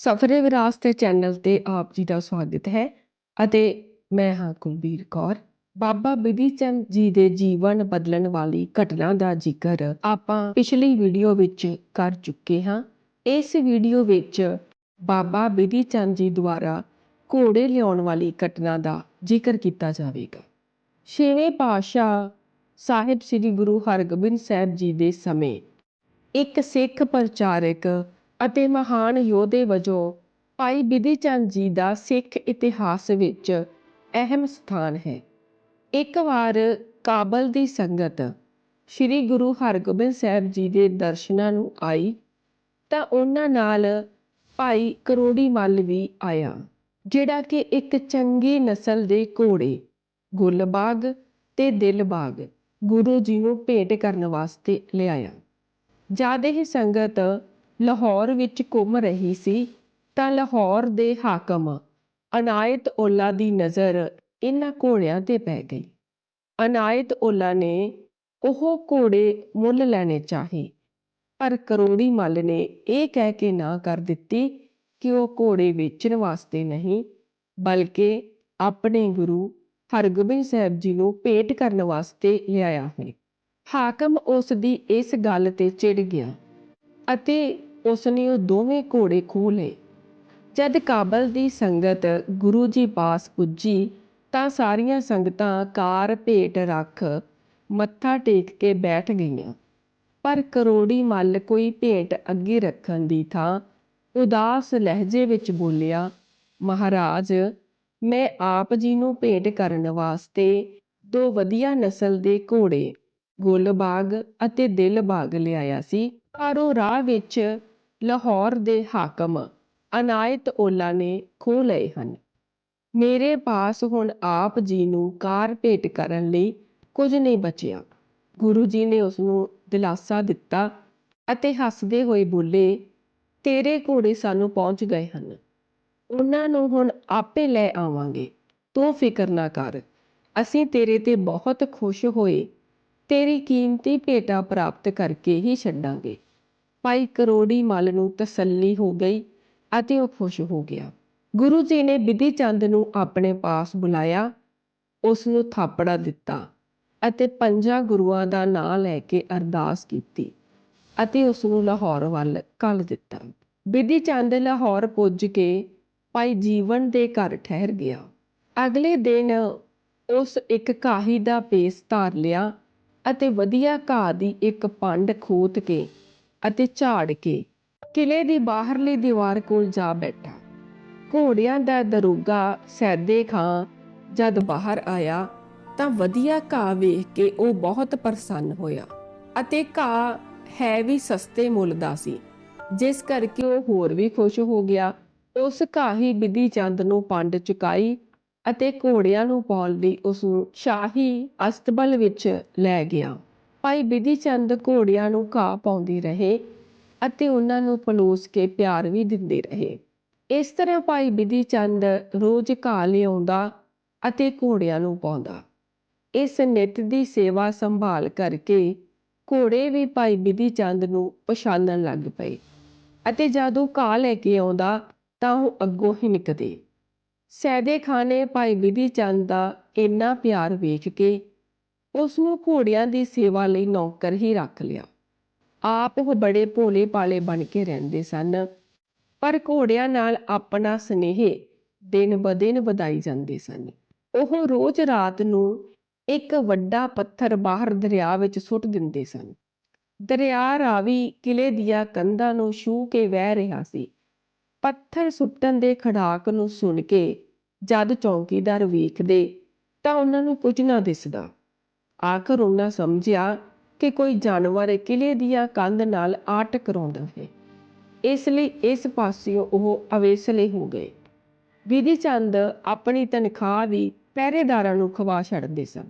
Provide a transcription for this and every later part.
ਸਫਰੇ ਵਿਰਾਸਤ ਚੈਨਲ ਤੇ ਆਪ ਜੀ ਦਾ ਸਵਾਗਤ ਹੈ ਅਤੇ ਮੈਂ ਹਾਂ ਕੁਲਬੀਰ ਕੌਰ। ਬਾਬਾ ਬਿਧੀ ਚੰਦ ਜੀ ਦੇ ਜੀਵਨ ਬਦਲਣ ਵਾਲੀ ਘਟਨਾ ਦਾ ਜ਼ਿਕਰ ਆਪਾਂ ਪਿਛਲੀ ਵੀਡੀਓ ਵਿੱਚ ਕਰ ਚੁੱਕੇ ਹਾਂ। ਇਸ ਵੀਡੀਓ ਵਿੱਚ ਬਾਬਾ ਬਿਧੀ ਚੰਦ ਜੀ ਦੁਆਰਾ ਘੋੜੇ ਲਿਆਉਣ ਵਾਲੀ ਘਟਨਾ ਦਾ ਜ਼ਿਕਰ ਕੀਤਾ ਜਾਵੇਗਾ। ਛੇਵੇਂ ਪਾਤਸ਼ਾਹ ਸਾਹਿਬ ਸ੍ਰੀ ਗੁਰੂ ਹਰਗੋਬਿੰਦ ਸਾਹਿਬ ਜੀ ਦੇ ਸਮੇਂ ਇੱਕ ਸਿੱਖ ਪ੍ਰਚਾਰਕ ਅਤੇ ਮਹਾਨ ਯੋਧੇ ਵਜੋਂ ਭਾਈ ਬਿਧੀ ਚੰਦ ਜੀ ਦਾ ਸਿੱਖ ਇਤਿਹਾਸ ਵਿੱਚ ਅਹਿਮ ਸਥਾਨ ਹੈ। ਇੱਕ ਵਾਰ ਕਾਬਲ ਦੀ ਸੰਗਤ ਸ੍ਰੀ ਗੁਰੂ ਹਰਗੋਬਿੰਦ ਸਾਹਿਬ ਜੀ ਦੇ ਦਰਸ਼ਨਾਂ ਨੂੰ ਆਈ ਤਾਂ ਉਹਨਾਂ ਨਾਲ ਭਾਈ ਕਰੋੜੀ ਮੱਲ ਵੀ ਆਇਆ, ਜਿਹੜਾ ਕਿ ਇੱਕ ਚੰਗੀ ਨਸਲ ਦੇ ਘੋੜੇ, ਗੁੱਲਬਾਗ ਤੇ ਦਿਲਬਾਗ ਗੁਰੂ ਜੀ ਨੂੰ ਭੇਟ ਕਰਨ ਵਾਸਤੇ ਲਿਆਇਆ। ਜਦ ਇਹ ਸੰਗਤ ਲਾਹੌਰ ਵਿੱਚ ਘੁੰਮ ਰਹੀ ਸੀ, ਤਾਂ ਲਾਹੌਰ ਦੇ ਹਾਕਮ ਅਨਾਇਤ ਓਲਾ ਦੀ ਨਜ਼ਰ ਇਹਨਾਂ ਘੋੜਿਆਂ ਤੇ ਪੈ ਗਈ। ਅਨਾਇਤ ਓਲਾ ਨੇ ਉਹ ਘੋੜੇ ਮੁੱਲ ਲੈਣੇ ਚਾਹੇ, ਪਰ ਕਰੋੜੀ ਮੱਲ ਨੇ ਇਹ ਕਹਿ ਕੇ ਨਾ ਕਰ ਦਿੱਤੀ ਕਿ ਉਹ ਘੋੜੇ ਵੇਚਣ ਵਾਸਤੇ ਨਹੀਂ, ਬਲਕਿ ਆਪਣੇ ਗੁਰੂ ਹਰਗੋਬਿੰਦ ਸਾਹਿਬ ਜੀ ਨੂੰ ਭੇਟ ਕਰਨ ਵਾਸਤੇ ਲਿਆਇਆ ਹੈ ਹਾਕਮ ਉਸ ਦੀ ਇਸ ਗੱਲ ਤੇ ਚਿੜ ਗਿਆ ਅਤੇ ਉਸ ਨੇ ਉਹ ਦੋਵੇਂ ਘੋੜੇ ਖੋਹ ਲਏ। ਜਦ ਕਾਬਲ ਦੀ ਸੰਗਤ ਗੁਰੂ ਜੀ ਪਾਸ ਪੁੱਜੀ, ਤਾਂ ਸਾਰੀਆਂ ਸੰਗਤਾਂ ਕਾਰ ਭੇਟ ਰੱਖ ਮੱਥਾ ਟੇਕ ਕੇ ਬੈਠ ਗਈਆਂ। ਪਰ ਕਰੋੜੀ ਮੱਲ ਕੋਈ ਭੇਟ ਅੱਗੇ ਰੱਖਣ ਦੀ ਥਾਂ ਉਦਾਸ ਲਹਿਜੇ ਵਿੱਚ ਬੋਲਿਆ, ਮਹਾਰਾਜ, ਮੈਂ ਆਪ ਜੀ ਨੂੰ ਭੇਟ ਕਰਨ ਵਾਸਤੇ ਦੋ ਵਧੀਆ ਨਸਲ ਦੇ ਘੋੜੇ, ਗੁੱਲਬਾਗ ਅਤੇ ਦਿਲਬਾਗ ਲਿਆਇਆ ਸੀ, ਪਰ ਉਹ ਰਾਹ ਵਿੱਚ ਲਾਹੌਰ ਦੇ ਹਾਕਮ ਅਨਾਇਤ ਔਲਾ ਨੇ ਖੋਹ ਲਏ ਹਨ। ਮੇਰੇ ਪਾਸ ਹੁਣ ਆਪ ਜੀ ਨੂੰ ਕਾਰ ਭੇਟ ਕਰਨ ਲਈ ਕੁਝ ਨਹੀਂ ਬਚਿਆ। ਗੁਰੂ ਜੀ ਨੇ ਉਸਨੂੰ ਦਿਲਾਸਾ ਦਿੱਤਾ ਅਤੇ ਹੱਸਦੇ ਹੋਏ ਬੋਲੇ, ਤੇਰੇ ਘੋੜੇ ਸਾਨੂੰ ਪਹੁੰਚ ਗਏ ਹਨ। ਉਹਨਾਂ ਨੂੰ ਹੁਣ ਆਪੇ ਲੈ ਆਵਾਂਗੇ। ਤੂੰ ਫਿਕਰ ਨਾ ਕਰ। ਅਸੀਂ ਤੇਰੇ ਤੇ ਬਹੁਤ ਖੁਸ਼ ਹੋਏ। ਤੇਰੀ ਕੀਮਤੀ ਭੇਟਾ ਪ੍ਰਾਪਤ ਕਰਕੇ ਹੀ ਛੱਡਾਂਗੇ। ਭਾਈ ਕਰੋੜੀ ਮੱਲ ਨੂੰ ਤਸੱਲੀ ਹੋ ਗਈ ਅਤੇ ਉਹ ਖੁਸ਼ ਹੋ ਗਿਆ। ਗੁਰੂ ਜੀ ਨੇ ਬਿਧੀ ਚੰਦ ਨੂੰ ਆਪਣੇ ਪਾਸ ਬੁਲਾਇਆ, ਉਸ ਨੂੰ ਥਾਪੜਾ ਦਿੱਤਾ ਅਤੇ ਪੰਜਾਂ ਗੁਰੂਆਂ ਦਾ ਨਾਂ ਲੈ ਕੇ ਅਰਦਾਸ ਕੀਤੀ ਅਤੇ ਉਸ ਨੂੰ ਲਾਹੌਰ ਵੱਲ ਕੱਲ ਦਿੱਤਾ। ਬਿਧੀ ਚੰਦ ਲਾਹੌਰ ਪੁੱਜ ਕੇ ਭਾਈ ਜੀਵਨ ਦੇ ਘਰ ਠਹਿਰ ਗਿਆ। ਅਗਲੇ ਦਿਨ ਉਸ ਇੱਕ ਕਾਹੀ ਦਾ ਪੇਸ ਧਾਰ ਲਿਆ ਅਤੇ ਵਧੀਆ ਘਾਹ ਦੀ ਇੱਕ ਪੰਡ ਖੋਤ ਕੇ ਅਤੇ ਝਾੜ ਕੇ ਕਿਲੇ ਦੀ ਬਾਹਰਲੀ ਦੀਵਾਰ ਕੋਲ ਜਾ ਬੈਠਾ। ਘੋੜਿਆਂ ਦਾ ਦਰੋਗਾ ਸੈਦੇ ਖਾਂ ਜਦ ਬਾਹਰ ਆਇਆ ਤਾਂ ਵਧੀਆ ਘਾਹ ਵੇਖ ਕੇ ਉਹ ਬਹੁਤ ਪ੍ਰਸੰਨ ਹੋਇਆ ਅਤੇ ਘਾਹ ਹੈ ਵੀ ਸਸਤੇ ਮੁੱਲ ਦਾ ਸੀ। ਜਿਸ ਕਰਕੇ ਉਹ ਹੋਰ ਵੀ ਖੁਸ਼ ਹੋ ਗਿਆ। ਉਸ ਘਾਹ ਹੀ ਬਿਧੀ ਚੰਦ ਨੂੰ ਪੰਡ ਚੁਕਾਈ ਅਤੇ ਘੋੜਿਆਂ ਨੂੰ ਪਾਉਣ ਲਈ ਉਸ ਨੂੰ ਸ਼ਾਹੀ ਅਸਤਬਲ ਵਿੱਚ ਲੈ ਗਿਆ। ਭਾਈ ਬਿਧੀ ਚੰਦ ਘੋੜਿਆਂ ਨੂੰ ਘਾਹ ਪਾਉਂਦੇ ਰਹੇ ਅਤੇ ਉਹਨਾਂ ਨੂੰ ਪਲੋਸ ਕੇ ਪਿਆਰ ਵੀ ਦਿੰਦੇ ਰਹੇ। ਇਸ ਤਰ੍ਹਾਂ ਭਾਈ ਬਿਧੀ ਚੰਦ ਰੋਜ਼ ਘਾਹ ਲਿਆਉਂਦਾ ਅਤੇ ਘੋੜਿਆਂ ਨੂੰ ਪਾਉਂਦਾ। ਇਸ ਨਿੱਤ ਦੀ ਸੇਵਾ ਸੰਭਾਲ ਕਰਕੇ ਘੋੜੇ ਵੀ ਭਾਈ ਬਿਧੀ ਚੰਦ ਨੂੰ ਪਛਾਣਨ ਲੱਗ ਪਏ ਅਤੇ ਜਦੋਂ ਘਾਹ ਲੈ ਕੇ ਆਉਂਦਾ ਤਾਂ ਉਹ ਅੱਗੋਂ ਹੀ ਨਿਕਦੇ ਸੈਦੇ ਖਾਨ ਨੇ ਭਾਈ ਬਿਧੀ ਚੰਦ ਦਾ ਇੰਨਾ ਪਿਆਰ ਵੇਖ ਕੇ ਉਸ ਨੂੰ ਘੋੜਿਆਂ ਦੀ ਸੇਵਾ ਲਈ ਨੌਕਰ ਹੀ ਰੱਖ ਲਿਆ। ਆਪ ਉਹ ਬੜੇ ਭੋਲੇ ਪਾਲੇ ਬਣ ਕੇ ਰਹਿੰਦੇ ਸਨ, ਪਰ ਘੋੜਿਆਂ ਨਾਲ ਆਪਣਾ ਸਨੇਹ ਦਿਨ ਬਦਿਨ ਵਧਾਈ ਜਾਂਦੇ ਸਨ। ਉਹ ਰੋਜ਼ ਰਾਤ ਨੂੰ ਇੱਕ ਵੱਡਾ ਪੱਥਰ ਬਾਹਰ ਦਰਿਆ ਵਿੱਚ ਸੁੱਟ ਦਿੰਦੇ ਸਨ। ਦਰਿਆ ਰਾਵੀ ਕਿਲੇ ਦੀਆਂ ਕੰਧਾਂ ਨੂੰ ਛੂਹ ਕੇ ਵਹਿ ਰਿਹਾ ਸੀ। ਪੱਥਰ ਸੁੱਟਣ ਦੇ ਖੜਾਕ ਨੂੰ ਸੁਣ ਕੇ ਜਦ ਚੌਕੀਦਾਰ ਵੇਖਦੇ ਤਾਂ ਉਹਨਾਂ ਨੂੰ ਕੁਝ ਨਾ ਦਿਸਦਾ। ਆਖਰ ਉਹਨਾਂ ਸਮਝਿਆ ਕਿ ਕੋਈ ਜਾਨਵਰ ਕਿਲੇ ਦੀਆਂ ਕੰਧ ਨਾਲ ਆ ਟਕਰਾਉਂਦਾ ਹੈ। ਇਸ ਲਈ ਇਸ ਪਾਸਿਓਂ ਉਹ ਅਵੇਸਲੇ ਹੋ ਗਏ। ਵਿਧੀ ਚੰਦ ਆਪਣੀ ਤਨਖਾਹ ਵੀ ਪਹਿਰੇਦਾਰਾਂ ਨੂੰ ਖਵਾ ਛੱਡਦੇ ਸਨ।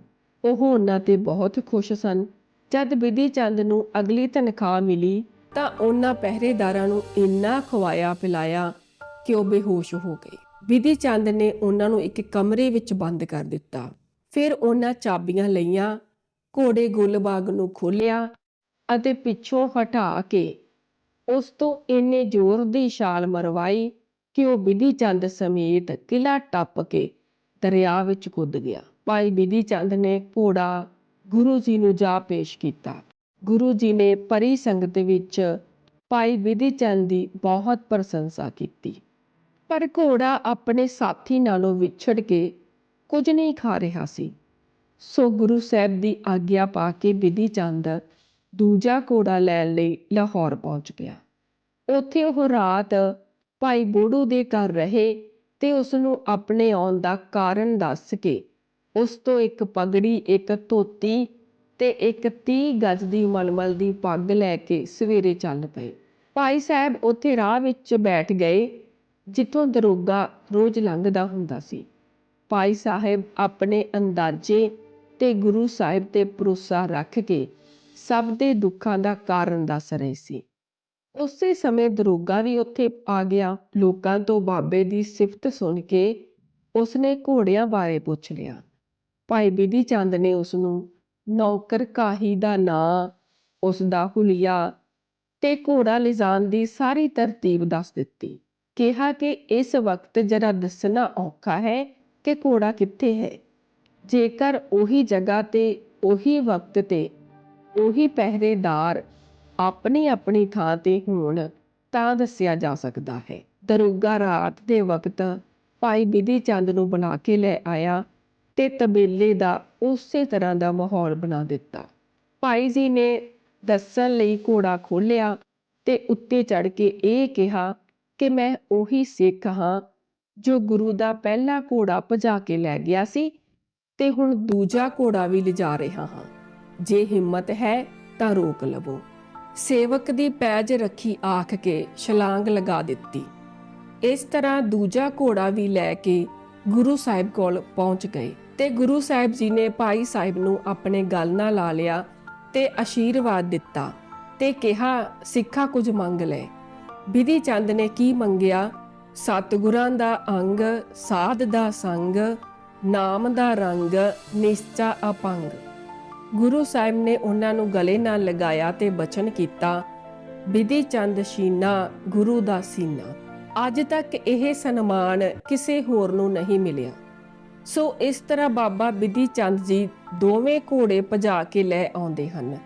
ਉਹ ਉਹਨਾਂ ਤੇ ਬਹੁਤ ਖੁਸ਼ ਸਨ। ਜਦ ਵਿਧੀ ਚੰਦ ਨੂੰ ਅਗਲੀ ਤਨਖਾਹ ਮਿਲੀ ਤਾਂ ਉਹਨਾਂ ਪਹਿਰੇਦਾਰਾਂ ਨੂੰ ਇੰਨਾ ਖਵਾਇਆ ਪਿਲਾਇਆ ਕਿ ਉਹ ਬੇਹੋਸ਼ ਹੋ ਗਏ। ਵਿਧੀ ਚੰਦ ਨੇ ਉਹਨਾਂ ਨੂੰ ਇੱਕ ਕਮਰੇ ਵਿੱਚ ਬੰਦ ਕਰ ਦਿੱਤਾ। ਫਿਰ ਉਹਨਾਂ ਚਾਬੀਆਂ ਲਈਆਂ, ਘੋੜੇ ਗੁੱਲਬਾਗ ਨੂੰ ਖੋਲ੍ਹਿਆ ਅਤੇ ਪਿੱਛੋਂ ਹਟਾ ਕੇ ਉਸ ਤੋਂ ਇੰਨੇ ਜ਼ੋਰ ਦੀ ਛਾਲ ਮਰਵਾਈ ਕਿ ਉਹ ਬਿਧੀ ਚੰਦ ਸਮੇਤ ਕਿਲਾ ਟੱਪ ਕੇ ਦਰਿਆ ਵਿੱਚ ਕੁੱਦ ਗਿਆ। ਭਾਈ ਬਿਧੀ ਚੰਦ ਨੇ ਘੋੜਾ ਗੁਰੂ ਜੀ ਨੂੰ ਜਾ ਪੇਸ਼ ਕੀਤਾ। ਗੁਰੂ ਜੀ ਨੇ ਪਰੀ ਸੰਗਤ ਵਿੱਚ ਭਾਈ ਬਿਧੀ ਚੰਦ ਦੀ ਬਹੁਤ ਪ੍ਰਸ਼ੰਸਾ ਕੀਤੀ। ਪਰ ਘੋੜਾ ਆਪਣੇ ਸਾਥੀ ਨਾਲੋਂ ਵਿਛੜ ਕੇ ਕੁਝ ਨਹੀਂ ਖਾ ਰਿਹਾ ਸੀ। ਸੋ ਗੁਰੂ ਸਾਹਿਬ ਦੀ ਆਗਿਆ ਪਾ ਕੇ ਬਿਧੀ ਚੰਦ ਦੂਜਾ ਘੋੜਾ ਲੈਣ ਲਈ ਲਾਹੌਰ ਪਹੁੰਚ ਗਿਆ। ਉੱਥੇ ਉਹ ਰਾਤ ਭਾਈ ਬੋੜੂ ਦੇ ਘਰ ਰਹੇ ਤੇ ਉਸ ਨੂੰ ਆਪਣੇ ਆਉਣ ਦਾ ਕਾਰਨ ਦੱਸ ਕੇ ਉਸ ਤੋਂ ਇੱਕ ਪਗੜੀ, ਇੱਕ ਧੋਤੀ ਤੇ ਇੱਕ 30 ਗਜ਼ ਦੀ ਮਲਮਲ ਦੀ ਪੱਗ ਲੈ ਕੇ ਸਵੇਰੇ ਚੱਲ ਪਏ। ਭਾਈ ਸਾਹਿਬ ਉੱਥੇ ਰਾਹ ਵਿੱਚ ਬੈਠ ਗਏ, ਜਿੱਥੋਂ ਦਰੋਗਾ ਰੋਜ਼ ਲੰਘਦਾ ਹੁੰਦਾ ਸੀ। ਭਾਈ ਸਾਹਿਬ ਆਪਣੇ ਅੰਦਾਜ਼ੇ ਤੇ ਗੁਰੂ ਸਾਹਿਬ ਤੇ ਭਰੋਸਾ ਰੱਖ ਕੇ ਸਭ ਦੇ ਦੁੱਖਾਂ ਦਾ ਕਾਰਨ ਦੱਸ ਰਹੇ ਸੀ। ਉਸੇ ਸਮੇਂ ਦਰੋਗਾ ਵੀ ਉੱਥੇ ਆ ਗਿਆ। ਲੋਕਾਂ ਤੋਂ ਬਾਬੇ ਦੀ ਸਿਫਤ ਸੁਣ ਕੇ ਉਸਨੇ ਘੋੜਿਆਂ ਬਾਰੇ ਪੁੱਛ ਲਿਆ। ਭਾਈ ਬਿਧੀ ਚੰਦ ਨੇ ਉਸ ਨੂੰ ਨੌਕਰ ਕਾਹੀ ਦਾ ਨਾਂ ਉਸ ਦਾ ਹੁਲੀਆ ਤੇ ਘੋੜਾ ਲਿਜਾਣ ਦੀ ਸਾਰੀ ਤਰਤੀਬ ਦੱਸ ਦਿੱਤੀ। ਕਿਹਾ ਕਿ ਇਸ ਵਕਤ ਜਰਾ ਦੱਸਣਾ ਔਖਾ ਹੈ ਕਿ ਘੋੜਾ ਕਿੱਥੇ ਹੈ? ਜੇਕਰ ਉਹੀ ਜਗ੍ਹਾ ਤੇ, ਉਹੀ ਵਕਤ ਤੇ, ਉਹੀ ਪਹਿਰੇਦਾਰ ਆਪਣੀ ਆਪਣੀ ਥਾਂ ਤੇ ਹੋਣ, ਤਾਂ ਦੱਸਿਆ ਜਾ ਸਕਦਾ ਹੈ। ਦਰੋਗਾ ਰਾਤ ਦੇ ਵਕਤ ਭਾਈ ਬਿਧੀ ਚੰਦ ਨੂੰ ਬੁਲਾ ਕੇ ਲੈ ਆਇਆ ਤੇ ਤਬੇਲੇ ਦਾ ਉਸੇ ਤਰ੍ਹਾਂ ਦਾ ਮਾਹੌਲ ਬਣਾ ਦਿੱਤਾ। ਭਾਈ ਜੀ ਨੇ ਦੱਸਣ ਲਈ ਘੋੜਾ ਖੋਲਿਆ ਤੇ ਉੱਤੇ ਚੜ ਕੇ ਇਹ ਕਿਹਾ ਕਿ ਮੈਂ ਉਹੀ ਸਿੱਖ ਹਾਂ ਜੋ ਗੁਰੂ ਦਾ ਪਹਿਲਾ ਘੋੜਾ ਭਜਾ ਕੇ ਲੈ ਗਿਆ ਸੀ, ਤੇ ਹੁਣ ਦੂਜਾ ਘੋੜਾ ਵੀ ਲਿਜਾ ਰਿਹਾ ਹਾਂ। ਜੇ ਹਿੰਮਤ ਹੈ ਤਾਂ ਰੋਕ ਲਵੋ। ਸੇਵਕ ਦੀ ਪੈਜ ਰੱਖੀ ਆਖ ਕੇ ਛਲਾਂਗ ਲਗਾ ਦਿੱਤੀ। ਇਸ ਤਰ੍ਹਾਂ ਦੂਜਾ ਘੋੜਾ ਵੀ ਲੈ ਕੇ ਗੁਰੂ ਸਾਹਿਬ ਕੋਲ ਪਹੁੰਚ ਗਏ ਤੇ ਗੁਰੂ ਸਾਹਿਬ ਜੀ ਨੇ ਭਾਈ ਸਾਹਿਬ ਨੂੰ ਆਪਣੇ ਗਲ ਨਾਲ ਲਾ ਲਿਆ ਤੇ ਆਸ਼ੀਰਵਾਦ ਦਿੱਤਾ ਤੇ ਕਿਹਾ, ਸਿੱਖਾ ਕੁਝ ਮੰਗ ਲੈ। ਬਿਧੀ ਚੰਦ ਨੇ ਕੀ ਮੰਗਿਆ? ਸਤਿਗੁਰਾਂ ਦਾ ਅੰਗ, ਸਾਧ ਦਾ ਸੰਗ, ਨਾਮ ਦਾ ਰੰਗ, ਨਿਸ਼ਚਾ ਅਪੰਗ। ਗੁਰੂ ਸਾਹਿਬ ਨੇ ਉਹਨਾਂ ਨੂੰ ਗਲੇ ਨਾਲ ਲਗਾਇਆ ਤੇ ਬਚਨ ਕੀਤਾ ਬਿਧੀ ਚੰਦ ਸ਼ੀਨਾ ਗੁਰੂ ਦਾ ਸੀਨਾ। ਅੱਜ ਤੱਕ ਇਹ ਸਨਮਾਨ ਕਿਸੇ ਹੋਰ ਨੂੰ ਨਹੀਂ ਮਿਲਿਆ। ਸੋ ਇਸ ਤਰ੍ਹਾਂ ਬਾਬਾ ਬਿਧੀ ਚੰਦ ਜੀ ਦੋਵੇਂ ਘੋੜੇ ਭਜਾ ਕੇ ਲੈ ਆਉਂਦੇ ਹਨ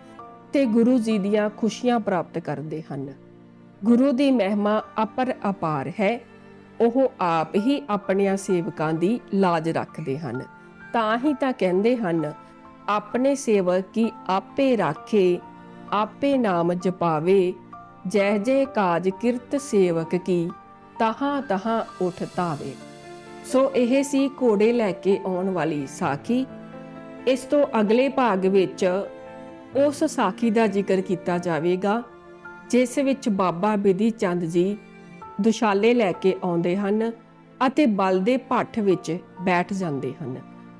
ਤੇ ਗੁਰੂ ਜੀ ਦੀਆਂ ਖੁਸ਼ੀਆਂ ਪ੍ਰਾਪਤ ਕਰਦੇ ਹਨ। ਗੁਰੂ ਦੀ ਮਹਿਮਾ ਅਪਰ ਅਪਾਰ ਹੈ। ਉਹ ਆਪ ਹੀ ਆਪਣਿਆਂ ਸੇਵਕਾਂ ਦੀ ਲਾਜ ਰੱਖਦੇ ਹਨ। ਤਾਂ ਹੀ ਤਾਂ ਕਹਿੰਦੇ ਹਨ, ਆਪਣੇ ਸੇਵਕ ਕੀ ਆਪੇ ਰਾਖੇ, ਆਪੇ ਨਾਮ ਜਪਾਵੇ ਜੈ ਜੈ ਕਾਜ ਕਿਰਤ ਸੇਵਕ ਕੀ, ਤਹਾਂ ਤਹਾਂ ਉਠ ਧਾਵੇ। ਸੋ ਇਹ ਸੀ ਘੋੜੇ ਲੈ ਕੇ ਆਉਣ ਵਾਲੀ ਸਾਖੀ। ਇਸ ਤੋਂ ਅਗਲੇ ਭਾਗ ਵਿੱਚ ਉਸ ਸਾਖੀ ਦਾ ਜ਼ਿਕਰ ਕੀਤਾ ਜਾਵੇਗਾ, ਜਿਸ ਵਿੱਚ ਬਾਬਾ ਬਿਧੀ ਚੰਦ ਜੀ ਦੁਸ਼ਾਲੇ ਲੈ ਕੇ ਆਉਂਦੇ ਹਨ ਅਤੇ ਬਲ ਦੇ ਭੱਠ ਵਿੱਚ ਬੈਠ ਜਾਂਦੇ ਹਨ।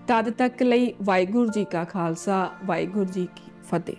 ਤਦ ਤੱਕ ਲਈ ਵਾਹਿਗੁਰੂ ਜੀ ਕਾ ਖਾਲਸਾ, ਵਾਹਿਗੁਰੂ ਜੀ ਕੀ ਫਤਿਹ।